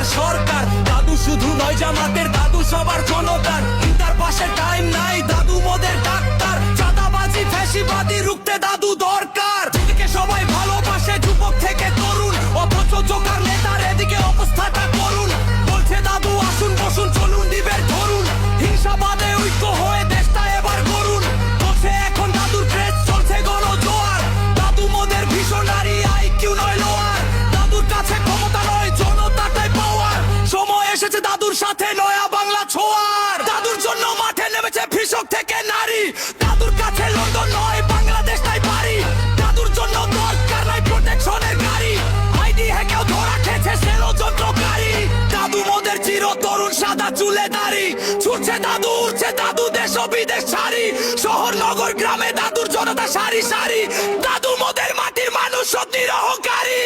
সবার সরকার। দাদু শুধু নয় জামাতের দাদু সবার জনতার পিতার পাশে টাইম নাই নারী দাদুর কাছে লন্ডন নয় বাংলাদেশটাই পারি। দাদুর জন্য দরকার নাই প্রোটেকশনের গাড়ি। আইডি হ্যাকেও ধরা খেয়েছে সেলো যন্ত্রকারী। দাদু মোদের চির তরুণ সাদা চুলে দাড়ি। ছুটছে দাদু উঠছে দাদু দেশ বিদেশ ছাড়ি শহর, নগর, গ্রামে দাদুর জনতা সারি সারি। দাদু মোদের মাটির মানুষ সত্যি অহংকারী